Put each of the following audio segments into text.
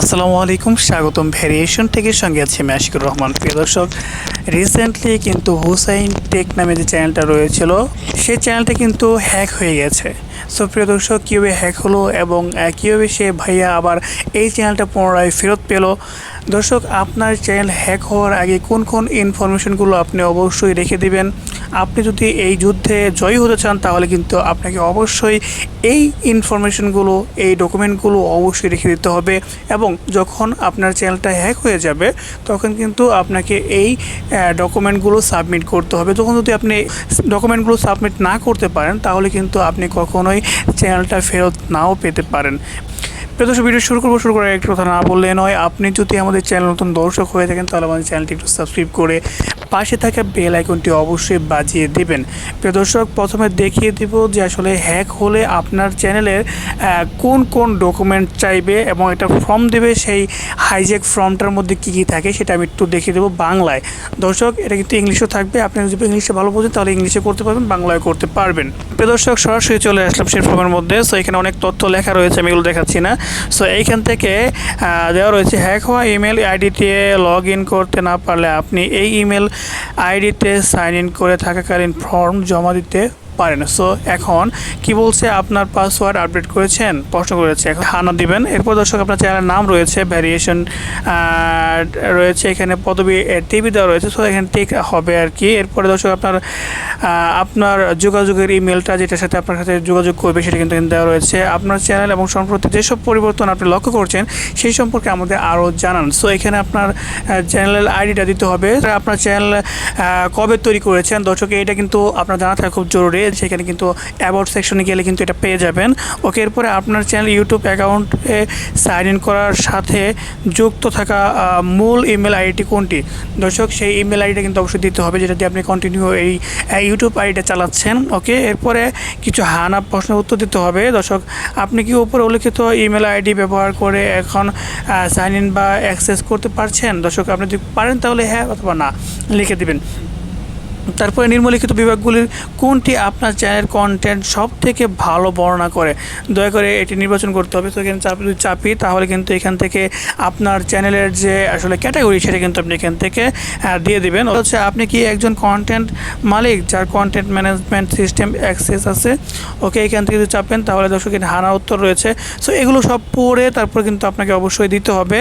আসসালামু আলাইকুম, স্বাগতম ভ্যারিয়েশন থেকে সঙ্গে আছি আমি আশিকুর রহমান। প্রিয় দর্শক রিসেন্টলি কিন্তু হুসাইন টেক নামে যে চ্যানেলটা রয়েছিল, সেই চ্যানেলটা কিন্তু হ্যাক হয়ে গেছে। সো প্রিয় দর্শক, কীভাবে হ্যাক হলো এবং কীভাবে সে ভাইয়া আবার এই চ্যানেলটা পুনরায় ফেরত পেল? দর্শক, আপনার চ্যানেল হ্যাক হওয়ার আগে কোন কোন ইনফরমেশনগুলো আপনি অবশ্যই রেখে দিবেন? আপনি যদি এই যুদ্ধে জয়ী হতে চান, তাহলে কিন্তু আপনাকে অবশ্যই এই ইনফরমেশনগুলো এই ডকুমেন্টগুলো অবশ্যই রেখে দিতে হবে এবং যখন আপনার চ্যানেলটা হ্যাক হয়ে যাবে, তখন কিন্তু আপনাকে এই ডকুমেন্টগুলো সাবমিট করতে হবে। যখন যদি আপনি ডকুমেন্টগুলো সাবমিট না করতে পারেন, তাহলে কিন্তু আপনি কখনোই চ্যানেলটা ফেরত নাও পেতে পারেন। প্রিয় দর্শক, ভিডিও শুরু করব, শুরু করার একটু কথা না বললে নয়, আপনি যদি আমাদের চ্যানেল নতুন দর্শক হয়ে থাকেন, তাহলে আমাদের চ্যানেলটি একটু সাবস্ক্রাইব করে পাশে থাকা বেল আইকনটি অবশ্যই বাজিয়ে দেবেন। প্রিয় দর্শক, প্রথমে দেখিয়ে দিব যে আসলে হ্যাক হলে আপনার চ্যানেলের কোন কোন ডকুমেন্ট চাইবে এবং একটা ফর্ম দেবে, সেই হাইজ্যাক ফর্মটার মধ্যে কী কী থাকে সেটা আমি একটু দেখিয়ে দেবো বাংলায়। দর্শক, এটা কিন্তু ইংলিশও থাকবে, আপনি যদি ইংলিশে ভালো বোঝেন তাহলে ইংলিশে করতে পারবেন বাংলায় করতে পারবেন। প্রিয় দর্শক, সরাসরি চলে আসলাম সেই ফর্মের মধ্যে। সো এখানে অনেক তথ্য লেখা রয়েছে, আমি এগুলো দেখাচ্ছি না। সো এইখান থেকে দেওয়া রয়েছে, হ্যাক হওয়া ইমেল আইডিতে লগ ইন করতে না পারলে আপনি এই ইমেল আইডিতে সাইন ইন করে থাকাকালীন ফর্ম জমা দিতে পারেন সো এখন কি বলছে? আপনার পাসওয়ার্ড আপডেট করেছেন? প্রশ্ন করেছে। এখন হানা দিবেন। এরপর দর্শক, আপনার চ্যানেলের নাম রয়েছে ভ্যারিয়েশন রয়েছে। এখানে পদবি টিভি দেওয়া রয়েছে। সো এখানে টিক হবে আর কি। এরপরে দর্শক, আপনার আপনার যোগাযোগের ইমেলটা যেটার সাথে আপনার সাথে যোগাযোগ করবে, সেটা কিন্তু দেওয়া রয়েছে। আপনার চ্যানেল এবং সম্প্রতি যেসব পরিবর্তন আপনি লক্ষ্য করছেন, সেই সম্পর্কে আমাদের আরও জানান। সো এখানে আপনার চ্যানেলের আইডিটা দিতে হবে। আপনার চ্যানেল কবে তৈরি করেছেন? দর্শক এটা কিন্তু আপনার জানা থাকা খুব জরুরি। সেখানে কিন্তু অ্যাবাউট সেকশনে গেলে কিন্তু এটা পেয়ে যাবেন। ওকে এরপরে আপনার চ্যানেল ইউটিউব অ্যাকাউন্টে সাইন ইন করার সাথে যুক্ত থাকা মূল ইমেল আইডি কোনটি? দর্শক, সেই ইমেল আইডিটা কিন্তু অবশ্যই দিতে হবে যেটা দিয়ে আপনি কন্টিনিউ এই ইউটিউব আইডিটা চালাচ্ছেন। ওকে এরপরে কিছু হানা প্রশ্নের উত্তর দিতে হবে। দর্শক, আপনি কি উপরে উল্লেখিত ইমেল আইডি ব্যবহার করে এখন সাইন ইন বা অ্যাক্সেস করতে পারছেন? দর্শক, আপনি যদি পারেন তাহলে হ্যাঁ অথবা না, লিখে দিবেন। তারপরে নিম্নলিখিত বিভাগগুলির কোনটি আপনার চ্যানেল কন্টেন্ট সব থেকে ভালো বর্ণনা করে? দয়া করে এটি নির্বাচন করতে হবে। তো এখানে চাপ যদি চাপি, তাহলে কিন্তু এখান থেকে আপনার চ্যানেলের যে আসলে ক্যাটাগরি সেটা কিন্তু আপনি এখান থেকে দিয়ে দেবেন। হচ্ছে আপনি কি একজন কন্টেন্ট মালিক, যার কন্টেন্ট ম্যানেজমেন্ট সিস্টেম অ্যাক্সেস আছে? ওকে, এখান থেকে যদি চাপেন, তাহলে দর্শক, এখানে হানা উত্তর রয়েছে। সো এগুলো সব পড়ে তারপর কিন্তু আপনাকে অবশ্যই দিতে হবে।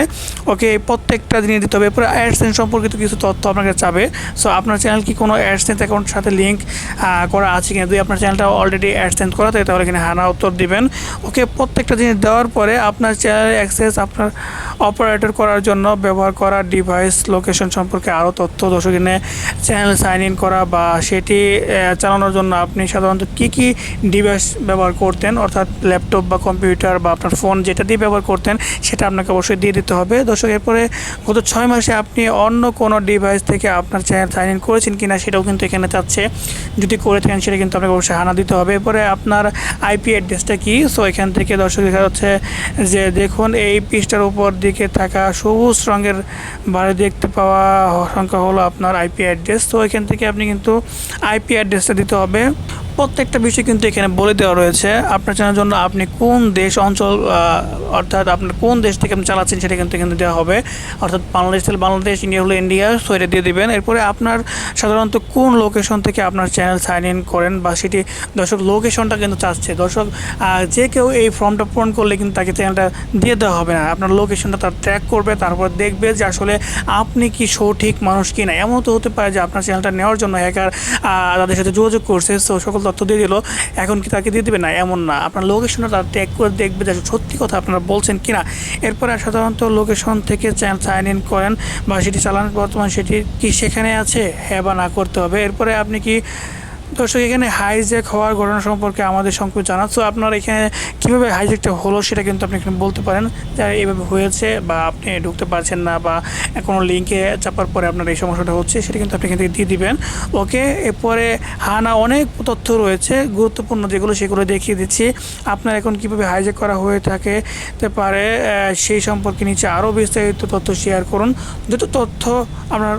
ওকে, প্রত্যেকটা জিনিস দিতে হবে। এরপরে অ্যাডসেন্স সম্পর্কিত কিছু তথ্য আপনাকে চাবে। সো আপনার চ্যানেল কি কোনো অ্যাডসেন্স অ্যাকাউন্টের সাথে লিঙ্ক করা আছে কিনা। যদি আপনার চ্যানেলটা অলরেডি অ্যাডসেন্স করা থাকে, তাহলে এখানে হানা উত্তর দিবেন। ওকে প্রত্যেকটা জিনিস দেওয়ার পরে আপনার চ্যানেলের অ্যাক্সেস আপনার অপারেটর করার জন্য ব্যবহার করা ডিভাইস লোকেশন সম্পর্কে আরও তথ্য। দর্শক, এখানে চ্যানেল সাইন ইন করা বা সেটি চালানোর জন্য আপনি সাধারণত কী কী ডিভাইস ব্যবহার করতেন? অর্থাৎ ল্যাপটপ বা কম্পিউটার বা আপনার ফোন যেটা দিয়ে ব্যবহার করতেন, সেটা আপনাকে অবশ্যই দিয়ে দিতে হবে। দর্শক, এরপরে গত ছয় মাসে আপনি অন্য কোনো ডিভাইস থেকে আপনার চ্যানেল সাইন ইন করেছেন কিনা, সেটাও কিন্তু এখানে চাচ্ছে যদি করে থাকেন সেটা কিন্তু আপনাকে অবশ্যই হানা দিতে হবে। এরপরে আপনার আইপি অ্যাড্রেসটা কি? সো এখান থেকে দর্শক দেখা যাচ্ছে যে দেখুন, এই পৃষ্ঠার উপর দিকে থাকা সবুজ রঙের বাড়ি দেখতে পাওয়া সংখ্যা হলো আপনার আইপি অ্যাড্রেস তো এখান থেকে আপনি কিন্তু আইপি অ্যাড্রেসটা দিতে হবে। প্রত্যেকটা বিষয় কিন্তু এখানে বলে দেওয়া রয়েছে। আপনার জানার জন্য আপনি কোন দেশ অঞ্চল অর্থাৎ আপনার কোন দেশ থেকে আপনি চালাচ্ছেন সেটা কিন্তু এখানে দেওয়া হবে। অর্থাৎ বাংলাদেশ থেকে বাংলাদেশ, ইন্ডিয়া হলো ইন্ডিয়া, সো এটা দিয়ে দেবেন। এরপরে আপনার সাধারণত কোন লোকেশন থেকে আপনার চ্যানেল সাইন ইন করেন বা সেটি দর্শক লোকেশনটা কিন্তু চাচ্ছে। দর্শক যে কেউ এই ফর্মটা পূরণ করলে কিন্তু তাকে চ্যানেলটা দিয়ে দেওয়া হবে না। আপনার লোকেশনটা তার ট্র্যাক করবে, তারপর দেখবে যে আসলে আপনি কি সঠিক মানুষ কি না এমন তো হতে পারে যে আপনার চ্যানেলটা নেওয়ার জন্য হ্যাকার তাদের সাথে যোগাযোগ করছে। সো সকল তথ্য দিয়ে দিল, এখন কি তাকে দিয়ে দেবে? না, এমন না। আপনার লোকেশনটা তার ট্যাগ করে দেখবে যে সত্যি কথা আপনারা বলছেন কি না এরপরে সাধারণত লোকেশন থেকে চ্যানেল সাইন ইন করেন বা সেটি চালানোর বর্তমান সেটি কি সেখানে আছে? হ্যাঁ বা না করতে হবে। এরপরে আপনি কি দর্শক, এখানে হাইজ্যাক হওয়ার ঘটনা সম্পর্কে আমাদের সংক্ষেপে জানান তো আপনার এখানে কীভাবে হাইজ্যাকটা হলো সেটা কিন্তু আপনি এখানে বলতে পারেন যে এইভাবে হয়েছে বা আপনি ঢুকতে পারছেন না বা কোনো লিঙ্কে চাপার পরে আপনার এই সমস্যাটা হচ্ছে সেটা কিন্তু আপনি এখান থেকে দিয়ে দিবেন। ওকে এরপরে হানা অনেক তথ্য রয়েছে, গুরুত্বপূর্ণ যেগুলো সেগুলো দেখিয়ে দিচ্ছি। আপনার এখন কীভাবে হাইজ্যাক করা হয়ে থাকে পারে সেই সম্পর্কে নিচে আরও বিস্তারিত তথ্য শেয়ার করুন। যত তথ্য আপনার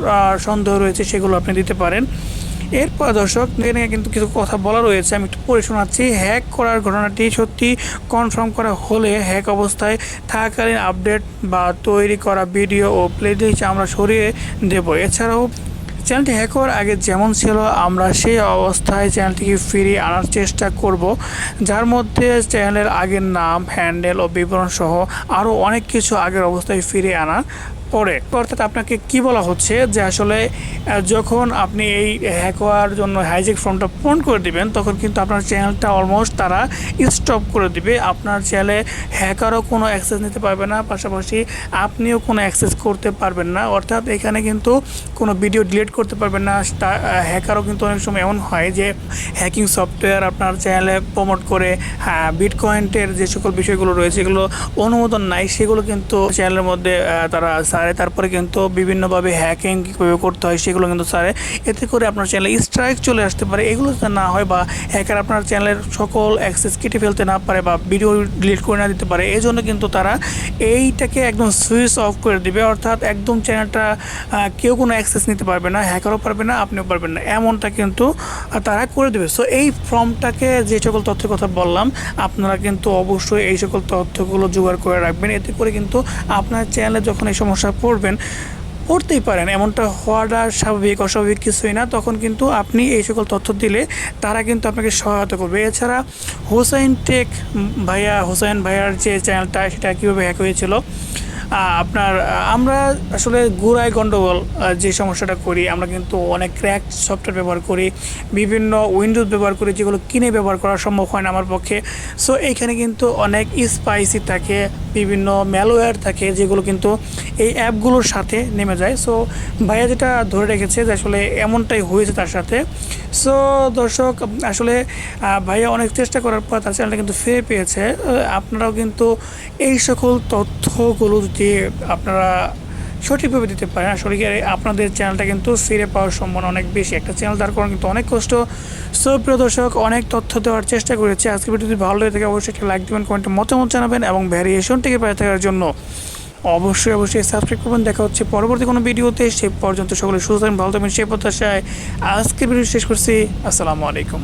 সন্দেহ রয়েছে সেগুলো আপনি দিতে পারেন। এরপর দর্শক, এখানে কিন্তু কিছু কথা বলা রয়েছে। আমি একটু পড়ে শোনাচ্ছি। হ্যাক করার ঘটনাটি সত্যি কনফার্ম করা হলে হ্যাক অবস্থায় থাকাকালীন আপডেট বা তৈরি করা ভিডিও ও প্লেলিস্ট আমরা সরিয়ে দেব। এছাড়াও চ্যানেলটি হ্যাক হওয়ার আগে যেমন ছিল, আমরা সেই অবস্থায় চ্যানেলটিকে ফিরিয়ে আনার চেষ্টা করব, যার মধ্যে চ্যানেলের আগের নাম, হ্যান্ডেল ও বিবরণ সহ আরও অনেক কিছু আগের অবস্থায় ফিরিয়ে আনা পরে অর্থাৎ আপনাকে কি বলা হচ্ছে যে আসলে যখন আপনি এই হ্যাক হওয়ার জন্য হাইজেক ফর্মটা পূরণ করে দিবেন, তখন কিন্তু আপনার চ্যানেলটা অলমোস্ট তারা স্টপ করে দিবে। আপনার চ্যানেলে হ্যাকারও কোনো অ্যাক্সেস নিতে পারবে না, পাশাপাশি আপনিও কোনো অ্যাক্সেস করতে পারবেন না। অর্থাৎ এখানে কিন্তু কোনো ভিডিও ডিলিট করতে পারবেন না। হ্যাকারও কিন্তু অনেক সময় এমন হয় যে হ্যাকিং সফটওয়্যার আপনার চ্যানেলে প্রমোট করে হ্যাঁ বিটকয়েন্টের যে সকল বিষয়গুলো রয়েছে, এগুলো অনুমোদন নাই, সেগুলো কিন্তু চ্যানেলের মধ্যে তারা সারে তারপরে কিন্তু বিভিন্নভাবে হ্যাকিং কীভাবে করতে হয় সেগুলো কিন্তু সারে এতে করে আপনার চ্যানেলে স্ট্রাইক চলে আসতে পারে। এগুলো যাতে না হয় বা হ্যাকার আপনার চ্যানেলের সকল অ্যাক্সেস কেটে ফেলতে না পারে বা ভিডিও ডিলিট করে না দিতে পারে এই জন্য কিন্তু তারা এইটাকে একদম সুইচ অফ করে দিবে। অর্থাৎ একদম চ্যানেলটা কেউ কোনো অ্যাক্সেস নিতে পারবে না হ্যাকারও পারবে না, আপনিও পারবেন না। এমনটা কিন্তু তারা করে দেবে। সো এই ফর্মটাকে যে সকল তথ্যের কথা বললাম, আপনারা কিন্তু অবশ্যই এই সকল তথ্যগুলো জোগাড় করে রাখবেন। এতে করে কিন্তু আপনার চ্যানেলে যখন এই সমস্যা পড়বেন পড়তেই পারেন। এমনটা হওয়াটা স্বাভাবিক, অস্বাভাবিক কিছুই না। তখন কিন্তু আপনি এই সকল তথ্য দিলে তারা কিন্তু আপনাকে সহায়তা করবে। এছাড়া হোসাইন টেক ভাইয়া, হোসাইন ভাইয়ার যে চ্যানেলটা, সেটা কীভাবে হ্যাক হয়েছিল আপনার, আমরা আসলে গুড়ায় গণ্ডগোল যে সমস্যাটা করি, আমরা কিন্তু অনেক ক্র্যাক সফটওয়্যার ব্যবহার করি, বিভিন্ন উইন্ডোজ ব্যবহার করি, যেগুলো কিনে ব্যবহার করা সম্ভব হয় না আমার পক্ষে। সো এইখানে কিন্তু অনেক স্পাইসি থাকে বিভিন্ন ম্যালওয়্যার থাকে যেগুলো কিন্তু এই অ্যাপগুলোর সাথে নেমে যায়। সো ভাইয়া যেটা ধরে রেখেছে যে আসলে এমনটাই হয়েছে তার সাথে। সো দর্শক, আসলে ভাইয়া অনেক চেষ্টা করার পর তার চ্যানেলটা কিন্তু ফিরে পেয়েছে। আপনারাও কিন্তু এই সকল তথ্যগুলো যদি আপনারা সঠিকভাবে দিতে পারেন। আসলে কি আপনাদের চ্যানেলটা কিন্তু ফিরে পাওয়ার সম্ভাবনা অনেক বেশি। একটা চ্যানেল দাঁড় করানো কিন্তু অনেক কষ্ট। সো প্রিয় দর্শক, অনেক তথ্য দেওয়ার চেষ্টা করেছি। আজকে ভিডিও যদি ভালো লেগে থাকে, অবশ্যই একটা লাইক দেবেন, কমেন্টে মতামত জানাবেন এবং ভ্যারিয়েশন থেকে পেয়ে থাকার জন্য। অবশ্যই অবশ্যই সাবস্ক্রাইব করবেন। দেখা হচ্ছে পরবর্তী কোনো ভিডিওতে। সে পর্যন্ত সকলে সুস্থ ভালো থাকবেন। সে প্রত্যাশায় আজকের ভিডিও শেষ করছি। আসসালামু আলাইকুম।